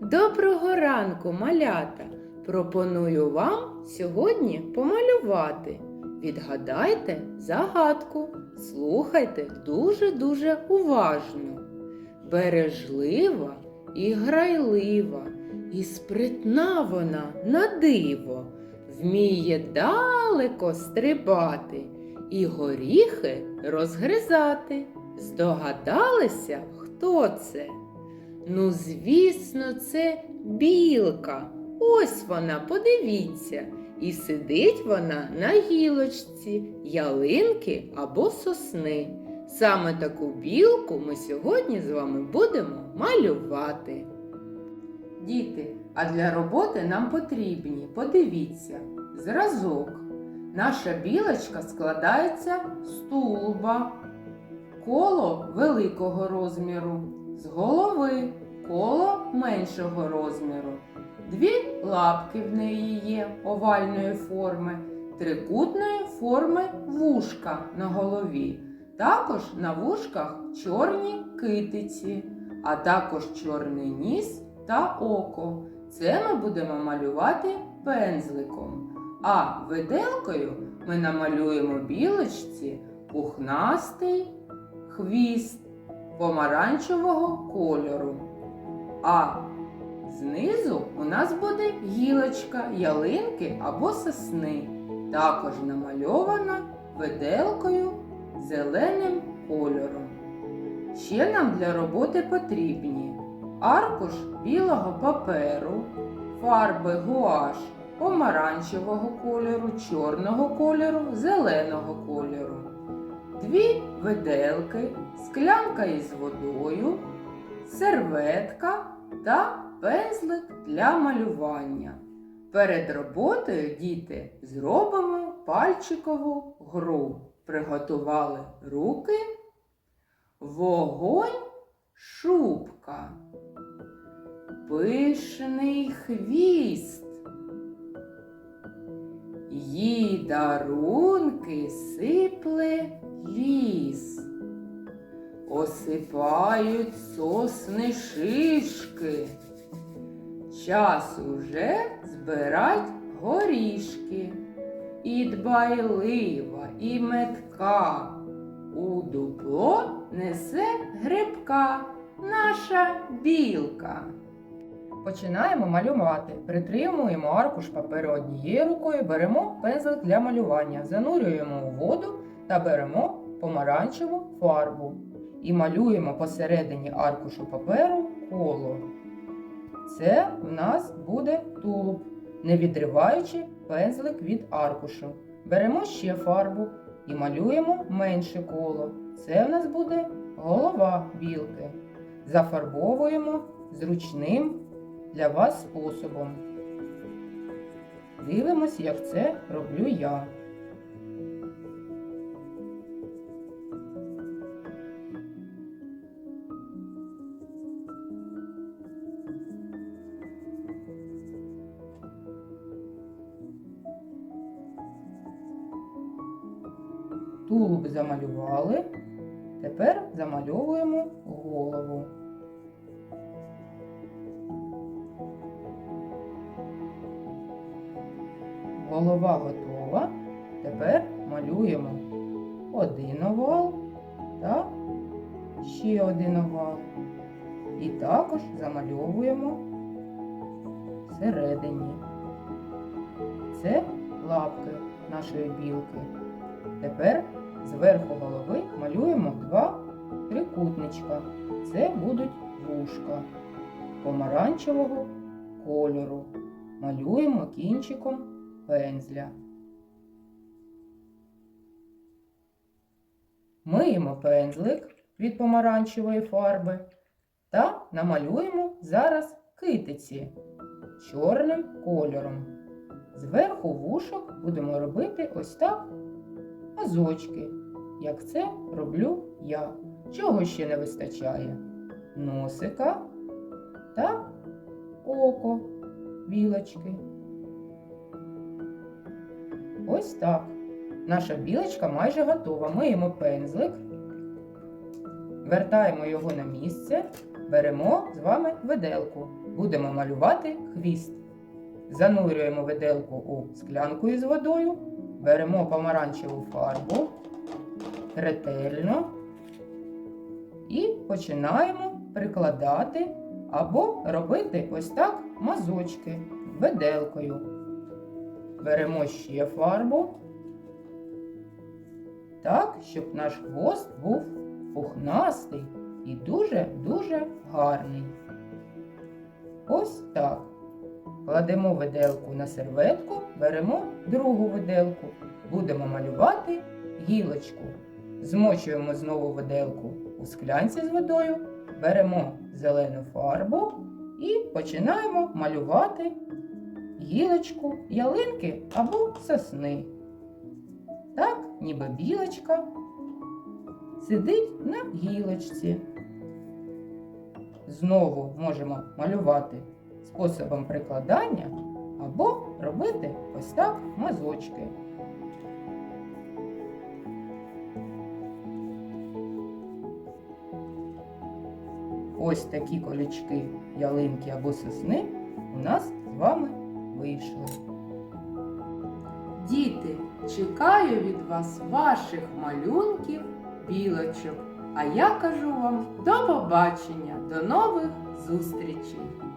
Доброго ранку, малята! Пропоную вам сьогодні помалювати. Відгадайте загадку, слухайте дуже-дуже уважно. Бережлива і грайлива, і спритна вона на диво, вміє далеко стрибати і горіхи розгризати. Здогадалися, хто це? Ну, звісно, це білка. Ось вона, подивіться, і сидить вона на гілочці, ялинки або сосни. Саме таку білку ми сьогодні з вами будемо малювати. Діти, а для роботи нам потрібні, подивіться, зразок. Наша білочка складається з тулуба, коло великого розміру, з голови коло меншого розміру. Дві лапки в неї є овальної форми, трикутної форми вушка на голові. Також на вушках чорні китиці, а також чорний ніс та око. Це ми будемо малювати пензликом. А виделкою ми намалюємо білочці пухнастий хвіст помаранчевого кольору. А знизу у нас буде гілочка ялинки або сосни, також намальована виделкою зеленим кольором. Ще нам для роботи потрібні аркуш білого паперу, фарби гуаш помаранчевого кольору, чорного кольору, зеленого кольору, дві виделки, склянка із водою, серветка та пензлик для малювання. Перед роботою діти зробимо пальчикову гру. Приготували руки, вогонь, шубка, пишний хвіст. Їй дарунки сипле ліс, осипають сосни шишки. Час уже збирать горішки, і дбайлива, і метка. У дупло несе грибка наша білка. Починаємо малювати. Притримуємо аркуш паперу однією рукою, беремо пензлик для малювання, занурюємо у воду та беремо помаранчеву фарбу і малюємо посередині аркушу паперу коло. Це в нас буде тулуб, не відриваючи пензлик від аркушу. Беремо ще фарбу і малюємо менше коло. Це в нас буде голова білки. Зафарбовуємо зручним для вас способом. Дивимось, як це роблю я. Тулуб замалювали. Тепер замальовуємо голову. Голова готова. Тепер малюємо один овал та ще один овал. І також замальовуємо всередині. Це лапки нашої білки. Тепер зверху голови малюємо два трикутничка. Це будуть вушка помаранчевого кольору. Малюємо кінчиком пензля. Миємо пензлик від помаранчевої фарби та намалюємо зараз китиці чорним кольором. Зверху вушок будемо робити ось так мазочки, як це роблю я. Чого ще не вистачає? Носика та око білочки. Ось так. Наша білочка майже готова. Миємо пензлик, вертаємо його на місце беремо з вами виделку. Будемо малювати хвіст. Занурюємо виделку у склянку із водою, беремо помаранчеву фарбу ретельно і починаємо прикладати або робити ось так мазочки виделкою. Беремо ще фарбу, так, щоб наш хвост був пухнастий і дуже-дуже гарний. Ось так. Кладемо виделку на серветку, беремо другу виделку, будемо малювати гілочку. Змочуємо знову виделку у склянці з водою, беремо зелену фарбу і починаємо малювати гілочку ялинки або сосни. Так, ніби білочка сидить на гілочці. Знову можемо малювати способом прикладання або робити ось так мазочки. Ось такі колючки ялинки або сосни у нас з вами вийшли. Діти, чекаю від вас ваших малюнків, білочок. А я кажу вам до побачення, до нових зустрічей!